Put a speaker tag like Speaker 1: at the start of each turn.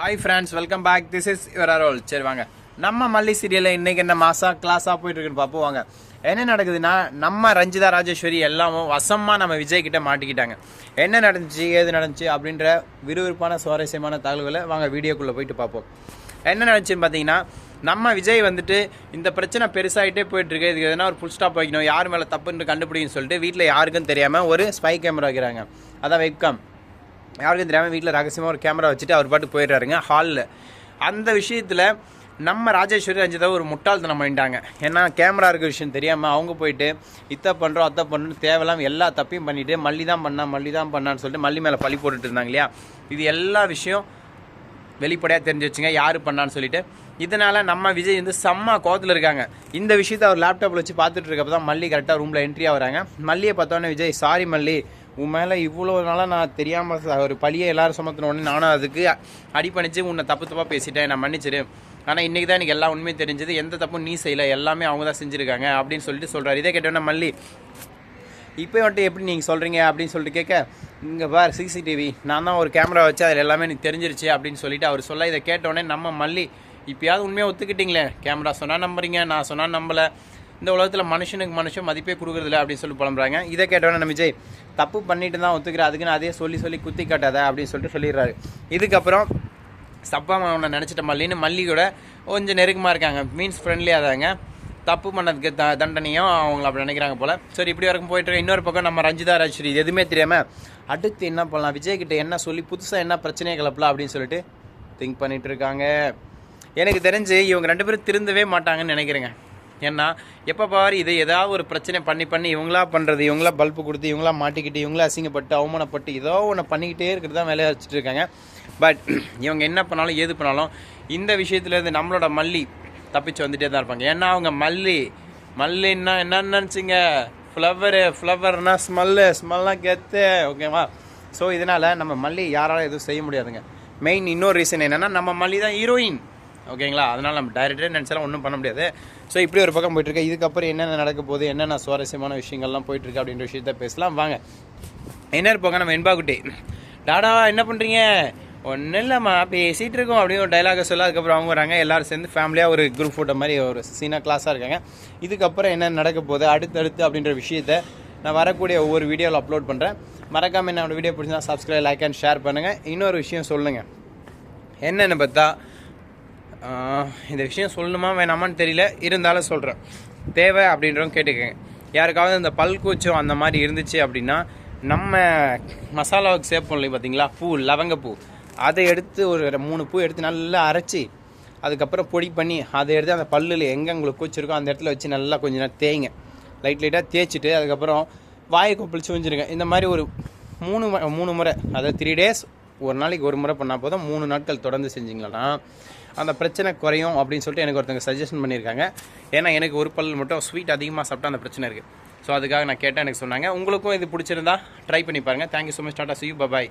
Speaker 1: Hi friends welcome back this is your அரோல் சரி வாங்க. நம்ம மல்லி சீரியலில் இன்றைக்கி என்ன மாசா கிளாஸாக போயிட்டுருக்குன்னு பார்ப்போம். வாங்க. என்ன நடக்குதுன்னா நம்ம ரஞ்சிதா ராஜேஸ்வரி எல்லாமும் வசமாக நம்ம விஜய் கிட்டே மாட்டிக்கிட்டாங்க. என்ன நடந்துச்சு ஏது நடந்துச்சு அப்படின்ற விறுவிறுப்பான சுவாரஸ்யமான தகவல்களை வாங்க வீடியோக்குள்ளே போயிட்டு பார்ப்போம். என்ன நடந்துச்சுன்னு பார்த்தீங்கன்னா நம்ம விஜய் வந்துட்டு இந்த பிரச்சனை பெருசாகிட்டே போயிட்டுருக்கு. இதுக்கு எதனா ஒரு ஃபுல் ஸ்டாப் வைக்கணும். யார் மேலே தப்புன்னு கண்டுபிடிக்குன்னு சொல்லிட்டு வீட்டில் யாருக்கும் தெரியாமல் ஒரு ஸ்பை கேமரா வைக்கிறாங்க. அதான் வெப்காம் யாருக்கும் தெரியாமல் வீட்டில் ரகசியமாக ஒரு கேமரா வச்சுட்டு அவர் பாட்டு போயிடுறாருங்க. ஹாலில் அந்த விஷயத்தில் நம்ம ராஜேஸ்வரி ரஞ்சிதாவை ஒரு முட்டாள்தனம் பண்ணிட்டாங்க. ஏன்னா கேமரா இருக்க விஷயம் தெரியாமல் அவங்க போயிட்டு இத்தை பண்ணுறோம் அத்தை பண்ணுறோம் தேவையில்லாம எல்லா தப்பையும் பண்ணிவிட்டு மல்லி தான் பண்ணா மல்லி தான் பண்ணான்னு சொல்லிட்டு மல்லி மேலே பழி போட்டுட்டு இருந்தாங்க இல்லையா? இது எல்லா விஷயம் வெளிப்படையாக தெரிஞ்சு வச்சுங்க யார் பண்ணான்னு சொல்லிட்டு. இதனால் நம்ம விஜய் வந்து செம்ம கோவத்தில் இருக்காங்க. இந்த விஷயத்தை அவர் லேப்டாப்பில் வச்சு பார்த்துட்டு இருக்கப்போ தான் மல்லி கரெக்டாக ரூமில் என்ட்ரி ஆகிறாங்க. மல்லியை பார்த்தோன்னே விஜய் சாரி மல்லி உன் மேலே இவ்வளோ நாளாக நான் தெரியாமல் ஒரு பழியை எல்லாரும் சுமத்தின உடனே நானும் அதுக்கு அடிப்பணிச்சு உன்னை தப்பு தப்பாக பேசிட்டேன் நான் மன்னிச்சிரு. ஆனால் இன்றைக்கி தான் எனக்கு எல்லா உண்மையும் தெரிஞ்சது எந்த தப்பும் நீ செய்யலை எல்லாமே அவங்க தான் செஞ்சுருக்காங்க அப்படின்னு சொல்லிட்டு சொல்கிறார் இதே கேட்டோன்னே மல்லி இப்போ வந்துட்டு எப்படி நீங்கள் சொல்கிறீங்க அப்படின்னு சொல்லிட்டு கேட்க இங்கே பார் சிசிடிவி நான் தான் ஒரு கேமரா வச்சு அதில் எல்லாமே எனக்கு தெரிஞ்சிருச்சு அப்படின்னு சொல்லிட்டு அவர் சொல்ல இதை கேட்டோடனே நம்ம மல்லி இப்போயாவது உண்மையாக ஒத்துக்கிட்டீங்களே? கேமரா சொன்னால் நம்புறீங்க நான் சொன்னால் நம்பலை. இந்த உலகத்தில் மனுஷனுக்கு மனுஷன் மதிப்பே கொடுக்குறதில்ல அப்படின்னு சொல்லி புலம்புறாங்க. இதை கேட்டோன்னே நம்ம விஜய் தப்பு பண்ணிட்டு தான் ஒத்துக்கிறேன் அதுக்குன்னு அதே சொல்லி சொல்லி குத்தி காட்டாத அப்படின்னு சொல்லிட்டு சொல்லிடுறாரு. இதுக்கப்புறம் சப்பா அவனை நினச்சிட்ட மல்லின்னு மல்லியோட கொஞ்சம் நெருக்கமாக இருக்காங்க. மீன்ஸ் ஃப்ரெண்ட்லியாக தாங்க தப்பு பண்ணதுக்கு த தண்டனையும் அவங்கள அப்படி நினைக்கிறாங்க போல். சரி இப்படி வரைக்கும் போயிட்டு இன்னொரு பக்கம் நம்ம ரஞ்சிதா ராஜ்ஸ்ரீ இது எதுவுமே தெரியாமல் அடுத்து என்ன பண்ணலாம்? விஜய்கிட்ட என்ன சொல்லி புதுசாக என்ன பிரச்சனையை கிளப்பலாம் அப்படின்னு சொல்லிட்டு திங்க் பண்ணிகிட்டு இருக்காங்க. எனக்கு தெரிஞ்சு இவங்க ரெண்டு பேரும் திருந்தவே மாட்டாங்கன்னு நினைக்கிறேங்க. ஏன்னா எப்போ பாரு இதை ஏதாவது ஒரு பிரச்சனை பண்ணி பண்ணி இவங்களா பண்ணுறது இவங்களா பல்பு கொடுத்து இவங்களா மாட்டிக்கிட்டு இவங்களா அசிங்கப்பட்டு அவமானப்பட்டு ஏதோ ஒன்று பண்ணிக்கிட்டே இருக்கிறது தான் வேலையை வச்சுட்டு இருக்காங்க. பட் இவங்க என்ன பண்ணாலும் ஏது பண்ணாலும் இந்த விஷயத்துலேருந்து நம்மளோட மல்லி தப்பிச்சு வந்துட்டே தான் இருப்பாங்க. ஏன்னா அவங்க மல்லி மல்லின்னா என்ன நினச்சிங்க? ஃப்ளவரு ஃப்ளவர்னா ஸ்மெல்லு ஸ்மெல்லாம் கெத்து ஓகேவா ஸோ இதனால் நம்ம மல்லி யாராலும் எதுவும் செய்ய முடியாதுங்க. மெயின் இன்னொரு ரீசன் என்னென்னா நம்ம மல்லி தான் ஹீரோயின் ஓகேங்களா? அதனால் நம்ம டைரக்டாக நினச்சாலும் ஒன்றும் பண்ண முடியாது. ஸோ இப்படி ஒரு பக்கம் போயிட்டுருக்கு. இதுக்கப்புறம் என்னென்ன நடக்க போகுது? என்னென்ன சுவாரஸ்யமான விஷயங்கள்லாம் போயிட்டுருக்கு அப்படின்ற விஷயத்த பேசலாம். வாங்க. என்ன இருப்பாங்க நம்ம என்பாக்குட்டி டாடா என்ன பண்ணுறீங்க ஒன்றும் இல்லைம்மா. பேசிகிட்டு இருக்கோம். அப்படின்னு ஒரு டைலாக சொல்ல. அதுக்கப்புறம் அவங்க வராங்க. எல்லோரும் சேர்ந்து ஃபேமிலியாக ஒரு குரூப் ஃபோட்டோ மாதிரி ஒரு சீனாக கிளாஸாக இருக்காங்க. இதுக்கப்புறம் என்ன நடக்க போகுது? அடுத்தடுத்து அப்படின்ற விஷயத்த நான் வரக்கூடிய ஒவ்வொரு வீடியோவில் அப்லோட் பண்ணுறேன் மறக்காமல் என்னோட வீடியோ பிடிச்சிருந்தா சப்ஸ்கிரைப் லைக் அண்ட் ஷேர் பண்ணுங்கள் இன்னொரு விஷயம் சொல்லுங்கள் என்னென்னு பார்த்தா இந்த விஷயம் சொல்லணுமா வேணாமான்னு தெரியல. இருந்தாலும் சொல்கிறேன் தேவை அப்படின்றவங்க கேட்டுக்கங்க. யாருக்காவது இந்த பல் கூச்சம் அந்த மாதிரி இருந்துச்சு அப்படின்னா நம்ம மசாலாவுக்கு சேர்ப்போம் இல்லையா பார்த்தீங்களா பூ லவங்கப்பூ. அதை எடுத்து ஒரு மூணு பூ எடுத்து நல்லா அரைச்சி அதுக்கப்புறம் பொடி பண்ணி அதை எடுத்து அந்த பல்லில் எங்கே உங்களுக்கு கூச்சிருக்கோ அந்த இடத்துல வச்சு நல்லா கொஞ்ச நேரம் தேய்ங்க. லைட் லைட்டாக தேய்ச்சிட்டு அதுக்கப்புறம் வாயை கொப்பளிச்சு வச்சுருங்க இந்த மாதிரி ஒரு மூணு மூணு முறை அதாவது த்ரீ டேஸ் ஒரு நாளைக்கு ஒரு முறை பண்ணால் போதும். மூணு நாட்கள் தொடர்ந்து செஞ்சிங்களா? அந்த பிரச்சனை குறையும் அப்படின்னு சொல்லிட்டு எனக்கு ஒருத்தங்க சஜஷன் பண்ணியிருக்காங்க. ஏன்னா எனக்கு ஒரு பல் மட்டும் ஸ்வீட் அதிகமாக சாப்பிட்டா அந்த பிரச்சனை இருக்குது ஸோ அதுக்காக நான் கேட்டேன் எனக்கு சொன்னாங்க. உங்களுக்கும் இது பிடிச்சிருந்தா ட்ரை பண்ணி பாருங்கள் thank you so much tata see you bye